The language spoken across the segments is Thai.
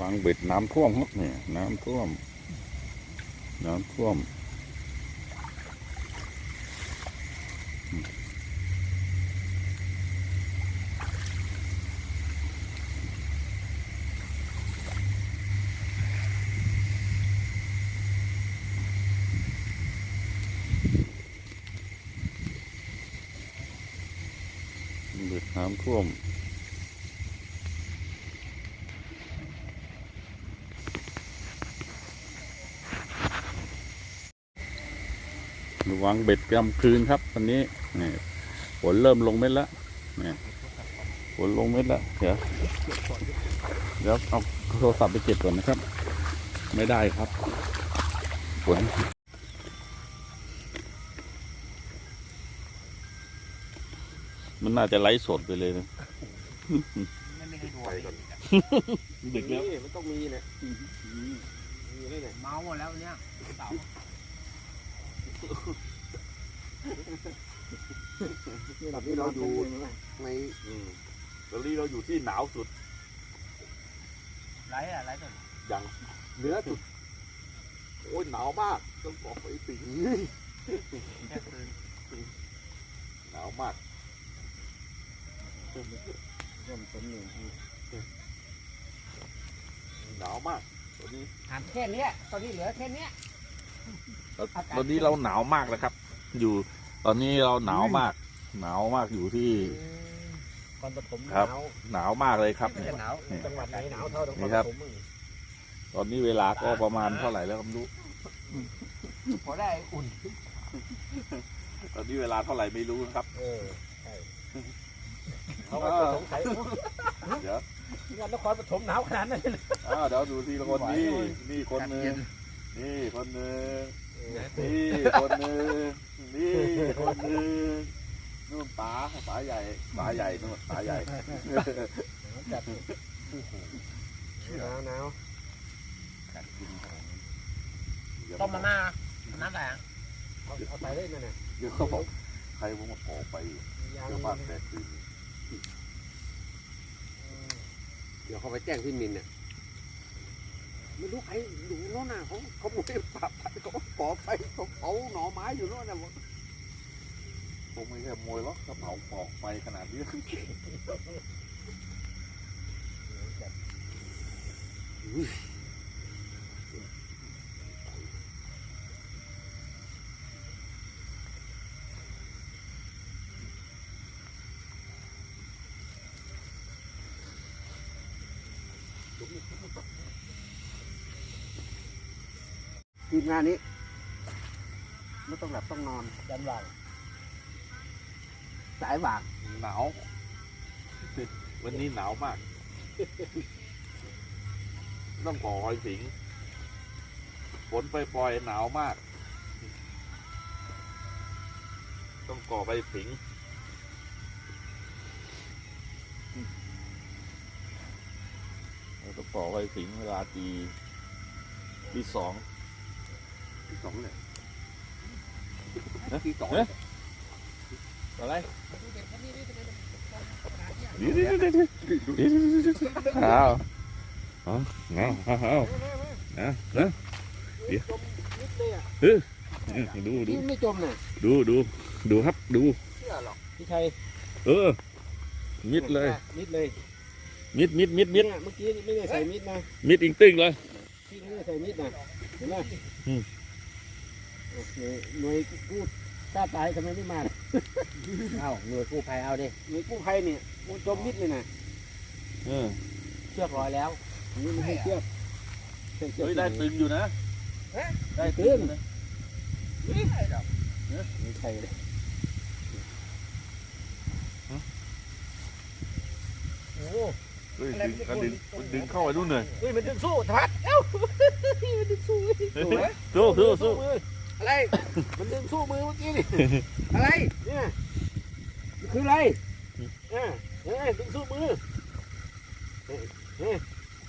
วางเบ็ดน้ำท่วมครับเนี่ยน้ำท่วม น้ำท่วมเบ็ดน้ำท่วม ระวังเบ็ดกลำคืนครับวันนี้นี่ฝนเริ่มลงเม็ดแล้วนี่ฝนลงเม็ดแล้วเดี๋ยวเดี๋ยวเอาโทรศัพท์ไปเก็บก่อนนะครับ ไม่ได้ครับฝนมันน่าจะไลฟ์สดไปเลยนะไม่ได้ดูอะไรเลยดึกแล้วนี่มันต้องมีเนี่ยมีนี่เนี่ยเมาหมดแล้วเนี่ยเต่าแบบนี้เราอยู่ในตอนนี้เราอยู่ที่หนาวสุดไรอะไรตัวอย่างเหนือสุดโอ้ยหนาวมากต้องบอกไปสิงหนาวมากร่วมสมหนึ่งหนาวมากตอนนี้ถามแค่นี้ตอนนี้เหลือแค่นี้ ตอนนี้เราหนาวมากนะครับ อยู่ตอนนี้เราหนาวมาก หนาวมากอยู่ที่คอนปฐมหครับนาวหนาวมากเลยครับไม่เนี่ยใช่หนาวนี่จังหวัดไหนหนาวเท่าตรงนี่ครับผมมึงตอนนี้เวลาก็ประมาณเท่าไหร่แล้วก็ไม่รู้พอได้อุ่น ตอนนี้เวลาเท่าไหร่ไม่รู้นะครับ เออใช่เขาก็สงสัยเดี๋ยวงานนครปฐมหนาวขนาดนั้นเลยอ้าวเดี๋ยวดูทีละคนนี่ไหวเลยนี่คนหนึ่งนี่คนหนึ่งเออ นี่คนหนึ่งนี่คนหนึ่งนู่นป๋าป๋าใหญ่ป๋าใหญ่นู่นป๋าใหญ่จัดหนาวหนาวต้มมาม่าน้ำอะไรอะเอาไปได้ไหมเนี่ยเดี๋ยวเขาบอกใครว่ามาขอไปเดี๋ยวบ้านแตกตื่นเดี๋ยวเขาไปแจ้งพี่มินเนี่ย ไม่รู้ใครอยู่โน่นน่ะเขาเขาไม่ได้ปรับไปเขาขอไปเขาเผาหน่อไม้อยู่โน่นน่ะบอกคงไม่ใช่ขโมยหรอกกระเป๋าปอกไปขนาดนี้ ทีมงานนี้ ไม่ต้องหลับต้องนอนยันหลังสายหวากหนาว วันนี้หนาวมาก ต้องก่อหอยสิงฝนปล่อยๆหนาวมาก ต้องก่อไปสิงเราต้องก่อไปสิงเวลาตีตีสอง ที่สองเลยที่สองเอ๊ะอะไรนี่นี่นี่นี่นี่นี่อ้าวอ๋อเอาเอาเอานะนะจมนิดเลยอะดูดูนี่ไม่จมเนี่ยดูดูดูครับดูเชื่อหรอกพี่ชัยเออ มิดเลย มิดเลย มิดมิดมิดมิดเนี่ยเมื่อกี้ไม่ได้ใส่มิดนะ มิดอิงตึ้งเลยพี่ไม่ได้ใส่มิดนะเห็นไหมอืม โอเคหน่วยกู้กล้าตายทำไมไม่มา เอาหน่วยกู้ภัยเอาดิหน่วยกู้ภัยเนี่ยมันจมมิดเลยนะเออเชือกร้อยแล้วอันนี้ไม่ให้เชือกใส่เชือกเฮ้ยได้ตึงอยู่นะได้ตึงนะไม่ใช่เลยโอ้เฮ้ยดึงกระดึงมันดึงเข้าไปนู่นเลยเฮ้ยมันดึงสู้ทัดเอ้ามันดึงสู้สู้สู้สู้มื ออะไร มันดึงสู้มือเมื่อกี้นี่ อะไร เนี่ยมันคืออะไรเนี่ยเนี่ยดึงสู้มือเนี่ยเนี่ย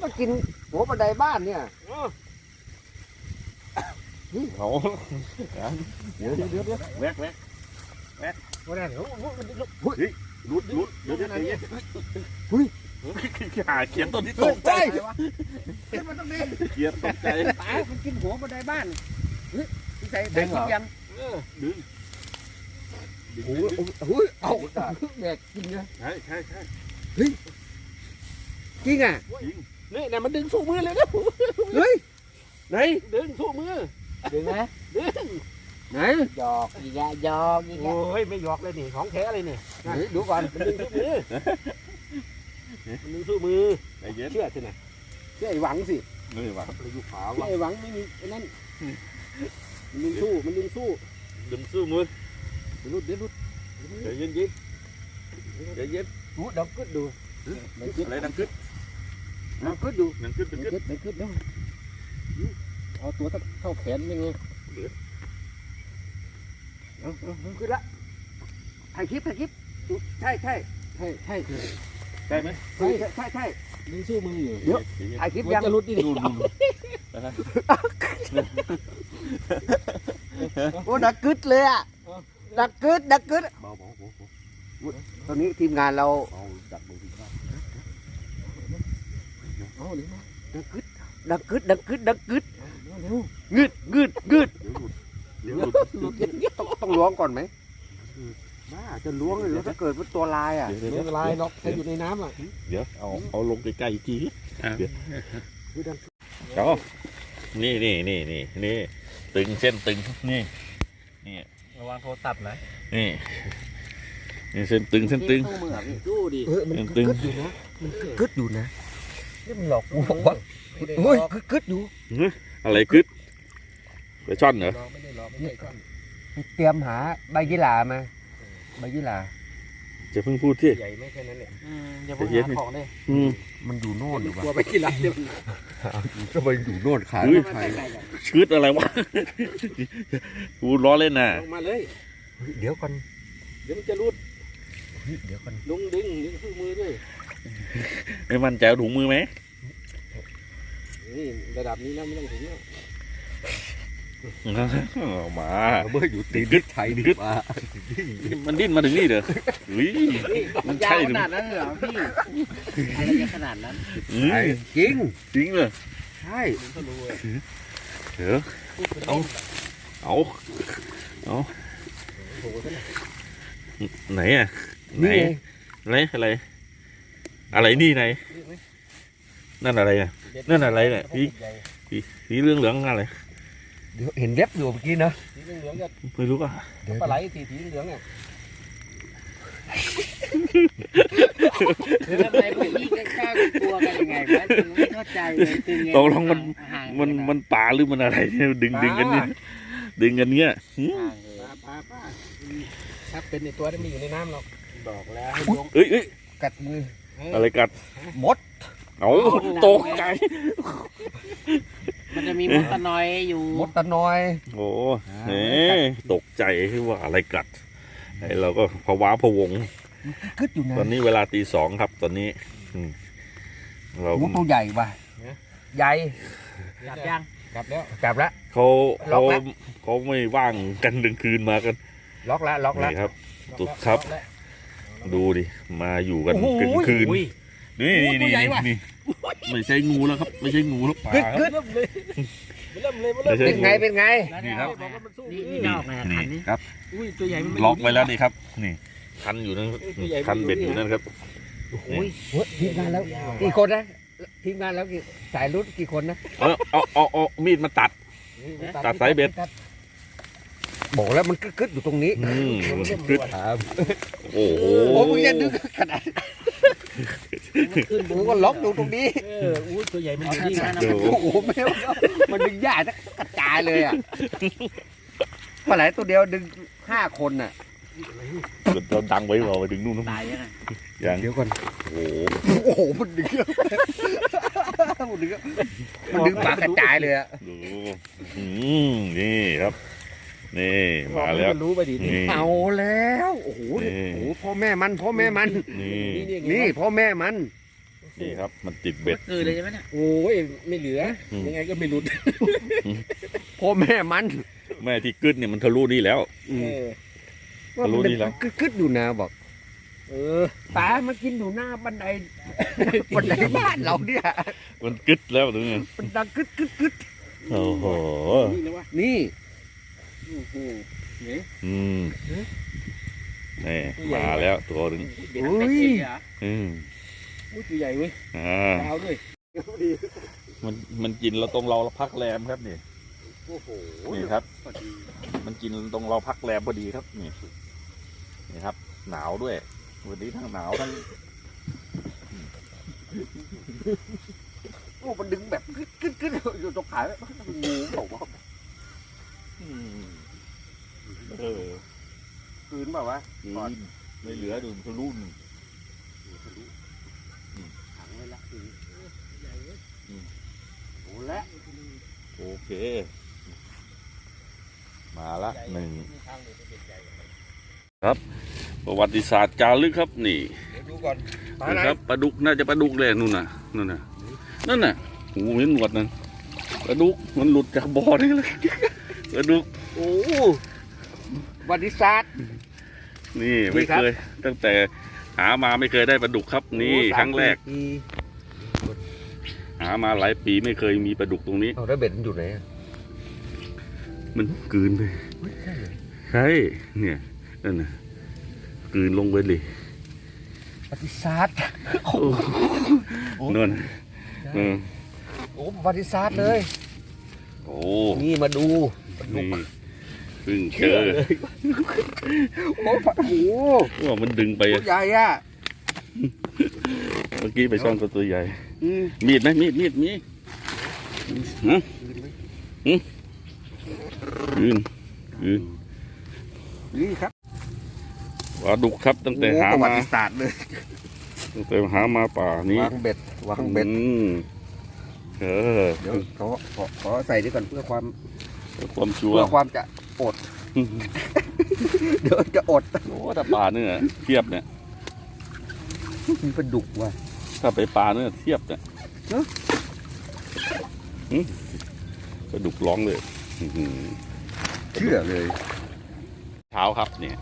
ก็กินหัวบันไดบ้านเนี่ยเออเขาเดี๋ยวเดี๋ยวเดี๋ยวแวกแวกวันนั้นเขามันดึงรุดรุดเดี๋ยวเดี๋ยวเดี๋ยวหาเขียนตัวที่ตกใจอะไรวะต้องดิเกียร์ตกใจตายมันกินหัวบันไดบ้าน เฮ้ยใส่ดึใส่งเหรอกินยังเออดึงโอ้ยโอ้ยเอาแบกกินนะใช่ใช่ใช่จริงอะจริงนี่นะมันดึงสู้มือเลยนะเฮ้ยไหนดึงสู้มือดึงไหมดึงไหนหยอกอีกแล้วหยอกอีกแล้วโอ้ยไม่หยอกเลยนี่ของแท้เลยนี่ไหนดูก่อนมันดึงสู้มือมันดึงสู้มือใจเย็นเชื่อสินะเชื่อไอ้หวังสินี่ว่ะเราอยู่ขาเชื่อวะ ไอ้หวังไม่มีไอ้นั่น มันดึงสู้มันดึงสู้ดึงสู้มือเดี๋ยวรุดเดี๋ยวรุดใจเย็นเย็นใจเย็นดูเดังกึดดูดังกึดอะไรดังกึดดังกึดดูดังกึดดัดังงกึดกึดดังกึดเนาะเอาตัวเท่าแขนยังไงเอาเอาเอาขึ้นละถ่ายคลิปถ่ายคลิปใช่ใช่ใช่ใช่ใช่ใช่ไหมใช่ใช่ใช่ดึงสู้มืออยู่เดี๋ยวถ่ายคลิปยังจะรุดดิดูดู โอ้ดังกึดเลยอะดังกึดดังกึดเบาเบาเบาเบาตอนนี้ทีมงานเราเบาดักมือถึงบ้านเอาเดี๋ยวมาดังกึดดังกึดดังกึดดังกึดเร็วงึดงึดงึดเดี๋ยวหลุดเดี๋ยวหลุดต้องต้องล้วงก่อนไหมบ้าจะล้วงเลยแล้วถ้าเกิดเป็นตัวลายอะเดี๋ยวไม่เดี๋ยวเป็นไรหรอกถ้าอยู่ในน้ำอะเดี๋ยวเอาเอาลงใกล้ๆอีกทีเดี๋ยว คือดัน เอานี่นี่นี่นี่นี่ตึงเส้นตึงนี่นี่ระวังโทรศัพท์นะนี่นี่เส้นตึงเส้นตึงมือพี่ดูดิเออมันตึกึงดอยู่นะมันกึดอยู่นะนี่มันหลอกกูบอกว่าเฮ้ยกึดกึดอยู่อะไรกึดไปช่อนเหรอหลอกไม่ได้หลอกไม่ได้ก้อนเตรียมหาใบยี่หร่ามาใบยี่หร่า จะเพิ่งพูดที่ ใหญ่ไม่แค่นั้นเนี่ยอย่าเพิ่งหาของเลยอืมมันอยู่โน่นหรือกเปลัวล่าไปกี่ลับเดี๋ยวทำไมอยู่โน่นขาอุ้ยไทยชืดอะไรวะ กูล้อเล่นน่ะ ลงมาเลยเดี๋ยวก่อนเดี๋ยวมันจะรุดเดี๋ยวก่อนลุงดึงดึงสู้มือด้วย ไม่มั่นใจเอาถุงมือไหมนี่ระดับนี้แล้วไม่ต้องถึงแล้ว เอามาเมื่ออยู่ตีนไทยดีกว่ามันดิ้นมาถึงนี่เด้ออุ้ยมันใช่หรือขนาดนั้นเหรอพี่อะไรจะขนาดนั้นอืมจริงจริงเลยใช่ดึงก็รู้อะเดี๋ยวพูดเป็นเอาเอาเอาโอ้โหท่านไหนอะไหนนี่ไงไหนอะไร อะไรนี่ไหนนั่นอะไรอะนั่นอะไรเนี่ยสีสีสีเหลืองเหลืองๆอะไร เดี๋ยวเห็นเล็บอยู่เมื่อกี้เนอะสีเหลืองๆก็ไม่รู้อะเดี๋ยวปลาไหลสีสีเหลืองอะทำไมพวกพี่กล้ากลัวกันยังไงวะไม่เข้าใจเลยตึงไงตกลงมันมันมันป่าหรือมันอะไรเนี่ยดึงดึงกันเนี่ยดึงกันเนี่ยหืมปลาปลาปลาถ้าเป็นในตัวที่ไม่อยู่ในน้ำหรอกบอกแล้วให้ลงเอ้ยเอ้ยกัดมืออะไรกัดมด เอาตกใจ มันจะมีมดตะนอยอยู่มดตะนอย โอ้เฮ้ตกใจว่าอะไรกัดไอ้เราก็ภาวะพะวงกึดอยู่นะตอนนี้เวลาตีสองครับ ตอนนี้อืมเราโอ้ตัวใหญ่ว่ะใหญ่จับยังกลับแล้วจับละเขาล็เขาอกแล้วเขาไม่ว่างกันดึงคืนมากัน ล็อกละล็อกละนี่ครับตุ๊ดครับ ดูดิมาอยู่กันโอ้โหกลางคืนอุ้ยนี่นี่ตัวนี่ใหญ่ว่ะนี่ ไม่ใช่งูแล้วครับ ไม่ใช่งูแล้วปลากึดครับกึดเริ่มเลยเริ่มเลยเริ่มไม่ใช่เป็นไงเป็นไงนี่ครับบอกว่ามันสู้นี่มืนี่อนอกนะนี่คันนี้ครับอุ้ยตัวใหญ่มันม่ล็อกไว้แล้วยู่นี่ครับนี่คันอยู่นั่นตัวใหญ่คันเบ็ดอยู่นั่นครับโอ้ยเฮ้ยทีมงานแล้วกี่คนนะทีมงานแล้วกี่สายรุ่นกี่คนนะเอาเอาเอาเอามีดมาตัด ตัดสายเบ็ดบอกแล้วมันกึดๆอยู่ตรงนี้อืมมันเริ่มคือรัวโอ้โหโอ้มึงอย่าดึงขนาด ขึ้นมึงก็ล็อกอยู่ตรงนี้เอออุ้ยตัวใหญ่มันอยู่นี่นะโอ้โหโอ้โหไม่เอามันดึงยากจะกระจายเลยอะปลาไหลตัวเดียวดึงห้าคนน่ะเราดังไว้เราไปดึงนู่นนู่นตายยังไงอย่างเดี๋ยวก่อนโอ้โหโอ้โหมันดึงมันดึงมันดึงปลากระจายเลยอะดูอืมนี่ครับนี่มาแล้วมันรู้ไปดินี่เอาแล้ว โอ้โหนี่โอ้โหพ่อแม่มันพ่อแม่มัน นี่นี่นี่พ่อแม่มัน นี่ครับ มันติดเบ็ดคือเลยใช่ไหมเนี่ยโอ้ยไม่เหลือ อืม ยังไงก็ไม่หลุดพ่อแม่มันแม่ที่กึดเนี่ยมันทะลุนี่แล้วเออว่ารู้มันดีแล้วกึดกึดๆอยู่นะบอกเออตามันกินอยู่หน้าบันไดมันในบ้านเราเนี่ย มันกึดแล้วถึงไงมันดังกึดกึดกึดโอ้โหนี่เลยวะนี่ โอ้โหนี่อืมนี่มาแล้วตัวหนึ่งเบ็ดอุ้เบ็ดยเสียอืม อุ้ยตัวใหญ่เว้ยอ่ายาวด้วยดีมันมันกินเราตรงเราพักแรมครับนี่โอ้โหนี่ครับ พอดีมันกินตรงเราพักแรมพอดีครับนี่นี่ครับ หนาวด้วย วันนี้ทั้งหนาวทั้งโอ้มันดึงแบบกึดกึดกึดอยู่ตรงขางูบอกว่าอืมเออคืนแบบว่าก่อนไม่เหลือดูทะลุนขังไว้ละอืม ใหญ่เว้ย โอ้และโอเค มาละหนึ่งมีทางเลยเป็นเบ็ดใหญ่ประวัติศาสตร์จารึกครับนี่เดี๋ยวดูก่อนปลานี่ไหนครับปลาดุกน่าจะปลาดุกเลยนู่นน่ะนู่นน่ะนั่นน่ะโอ้โหเห็นหนวดนั่นปลาดุกมันหลุดจากบ่อนี่เลยปลาดุกโอ้วันดิศาสตร์นี่นี่ไม่ครับเคย ตั้งแต่หามาไม่เคยได้ปลาดุกครับ นี่โอ้ครั้งแรกสามปี หามาหลายปีไม่เคยมีปลาดุกตรงนี้เอาแล้วเบ็ดมันอยู่ไหนอะมันกลืนไปใช่เหรอใช่เนี่ยนั่นน่ะกลืนลงไปเลยวันดิศาสตร์นั่นเออโอ้วันดิศาสตร์เลย โอ้นี่มาดูนี่เพิ่งเจเชื่ออเลยโอ้โหว่ามันดึงไปตัวใหญ่อะเมื่อกี้ไปช่องตัวตัวใหญ่อืมมีดไหมมีดมีดมีฮะยืนยืนนี่ครับปลาดุกครับตั้งแต่โอ้หาประวัมาติศาสตร์เลยตั้งแต่หามาป่านี้วางเบ็ดวางเบ็ดอืมเออเดี๋ยวขอขอขอใส่ด้วยก่อนเพื่อความเพื่อความชัวเพื่อร์ความจะอดเดี๋ยวจะอดโอ้ถ้าปลาเนื้อเทียบเนี่ยมีปลาดุกว่ะ ถ้าไปปลาเนื้อเทียบเนี่ยเนอะหึปลาดุกร้องเลยอื้อหือเชื่อเลยเช้าครับเนี่ย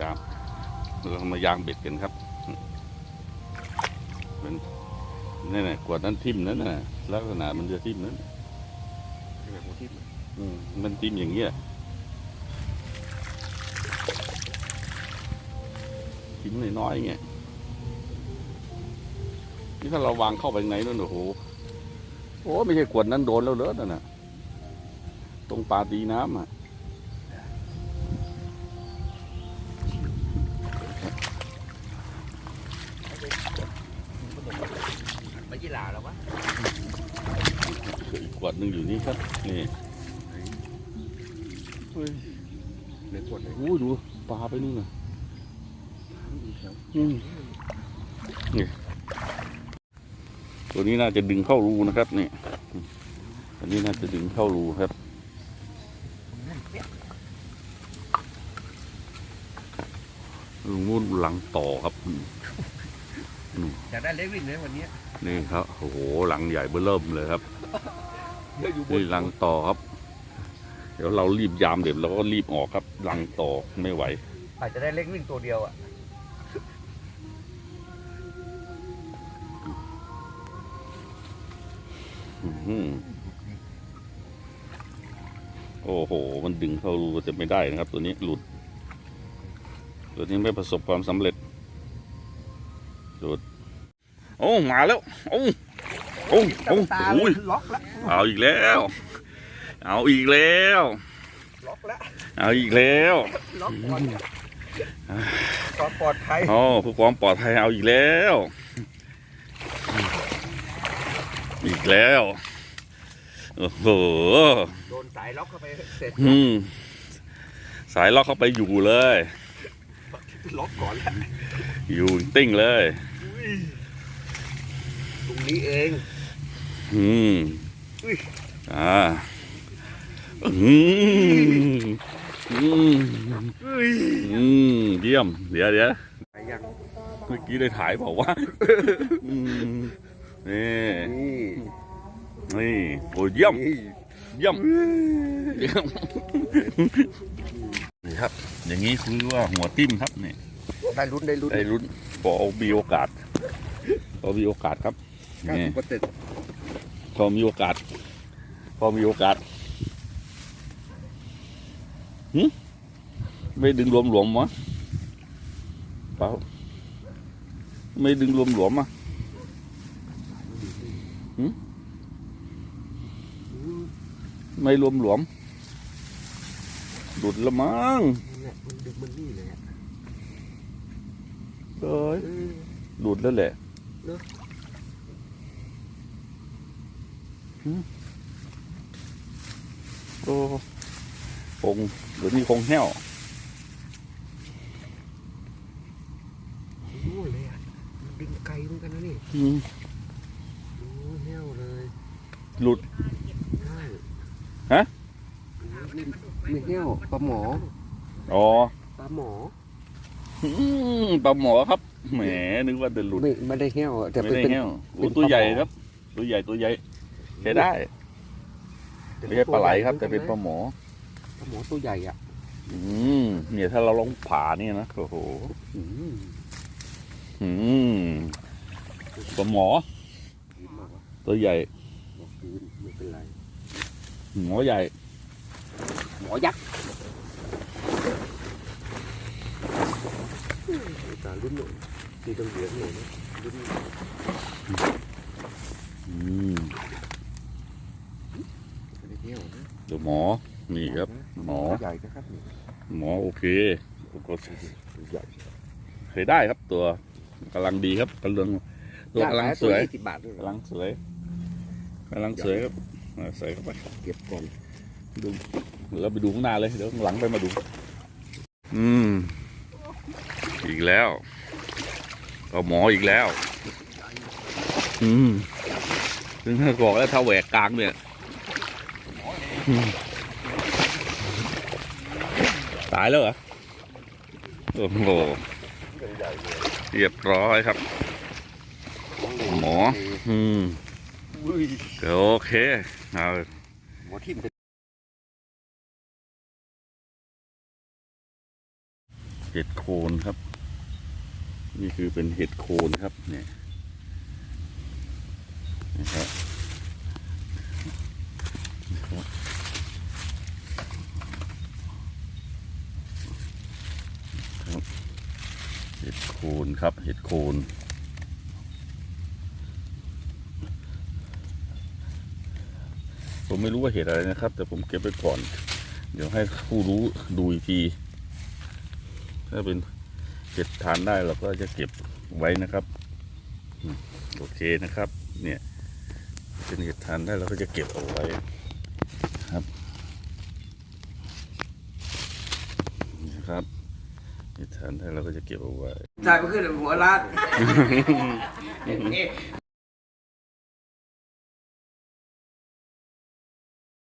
ยามเรามายางเบ็ดกันครับเป็นนี่นน่ะกวดนั้นทิ่มนั่นน่ะลักษณะมันจะทิ่มนั้นอืมมันทิ่มอย่างเงี้ยทิ่มน้อยๆเงี้ย นี่ถ้าเราวางเข้าไปในนั่นโอ้โหโอ้ไม่ใช่กวดนั้นโดนแล้วเลอะนั่นน่ะตรงปลาตีน้ำอะไปยี่หลาแล้ววะอีกขวดหนึ่งอยู่นี่ครับนี่เดี๋ยวกดเลยโอ้ดูปลาไปนู่นน่ะอืมนี่ ตัวนี้น่าจะดึงเข้ารูนะครับนี่ตัวนี้น่าจะดึงเข้ารูครับลุงมุ่นหลังต่อครับอยากได้เล็กวิ่งเลยวันนี้นี่ครับโอ้โหหลังใหญ่เบ้อเริ่มเลยครับเยอะอยู่บนนี่หลังต่อครับ เดี๋ยวเรารีบยามเดี๋ยวเราก็รีบออกครับหลังต่อไม่ไหวอาจจะได้เล็กวิ่งตัวเดียวอะ โอ้โห มันดึงเข้ารูจะไม่ได้นะครับ ตัวนี้หลุด ตัวนี้ไม่ประสบความสำเร็จหลุดโอ้ มาแล้ว โอ้ โอ้ โอ้ตาโอ้ยล็อกแล้วเอาอีกแล้ว เอาอีกแล้ว ล็อกแล้ว เอาอีกแล้ว ล็อกก่อนความปลอดภัยโอ้เพื่อความปลอดภัยเอาอีกแล้ว อี กแล้ว โอ้โห โดนสายล็อกเข้าไปเสร็จอืม สายล็อกเข้าไปอยู่เลย ล็อกก่อนแล้วอยู่ติ้งเลยตรงนี้เองอืม อุ้ยอ่า อืม อืม อุ้ยอืม เยี่ยม เดี๋ยวเดี๋ยวไปยัง เมื่อกี้ได้ถ่ายเปล่าวะอืม นี่นี่นี่โอ้เยี่ยมนี่เยี่ยมเยี่ยมนี่ครับ อย่างนี้คือว่าหัวติ้มครับนี่ได้ลุ้นได้ลุ้นได้รุ่นพอเอามีโอกาสพอมีโอกาสครับเก้านี่สิบเปอร์เซ็นต์พอมีโอกาส พอมีโอกาสหึไม่ดึงรวมหลวมๆวะเปล่าไม่ดึงรวมหลวมๆอะหึ ไม่รวมหลวมหลุดละมั้งเนี่ยมันดึงมันนี่เลยอะเอ้ยเออหลุดแล้วแหละเนอะหึโอ้คงเดี๋ยวนี้คงแห้วรู้เลยอะมันดึงไกลเหมือนกันนะนี่ อืม โอ้แห้วเลย หลุดใช่ฮะ ไม่เที่ยวปลาหมออ๋อปลาหมออืมปลาหมอครับ แหม นึกว่าจะหลุด ไม่ไม่ได้เที่ยวแต่ไม่เป็นได้เป็น แห้วโอ้เป็นตัวใหญ่ปลาหมอครับ ตัวใหญ่ตัวใหญ่ใช้ได้ ไม่ใช่ปลาไหลครับ แต่เป็นปลาหมอ ปลาหมอตัวใหญ่อะอืมเนี่ยถ้าเราลองผ่านี่นะโอ้โหอืมอืมปลาหมอกินมากวะตัวใหญ่บอกคืนไม่ เป็นไร หมอใหญ่ หมอยักษ์ตาลุ้นหน่อยนี่ต้องเหลืองหน่อยนะลุ้นอืมไม่ได้เที่ยวนะเดี๋ยวหมอ นี่ครับ หมอ ใหญ่นะครับนี่หมอโอเคก็ตัวใหญ่ใช้ได้ครับตัวกำลังดีครับกำลังตัวกำลังสวยยี่สิบบาทด้วยเหรกำอลังสวยกำลังสวยครับเอา ใส่เข้าไปเก็บก่อนดูเราไปดูข้างหน้าเลยเดี๋ยวข้างหลังไปมาดู อืม อีกแล้วก็หมออีกแล้ว อืมถึงถ้าบอกแล้วถ้าแหวกกลางเนี่ยอืมตายแล้วเหรอโอ้โหเรียบร้อยครับ หมอ อืมอุ้ย โอเคเอาหมอทิ่มเป็นเห็ดโคนครับ นี่คือเป็นเห็ดโคนครับเนี่ยนะครับเห็ดโคนครับ เห็ดโคน ผมไม่รู้ว่าเห็ดอะไรนะครับ แต่ผมเก็บไว้ก่อน เดี๋ยวให้ผู้รู้ดูอีกที ถ้าเป็นเก็บทานได้เราก็จะเก็บไว้นะครับอืมโอเคนะครับ เนี่ยเป็นเก็บทานได้เราก็จะเก็บเอาไว้ครับนะครับเก็บทานได้เราก็จะเก็บเอาไว้ถ่ายไปขึ้นหัวร้าน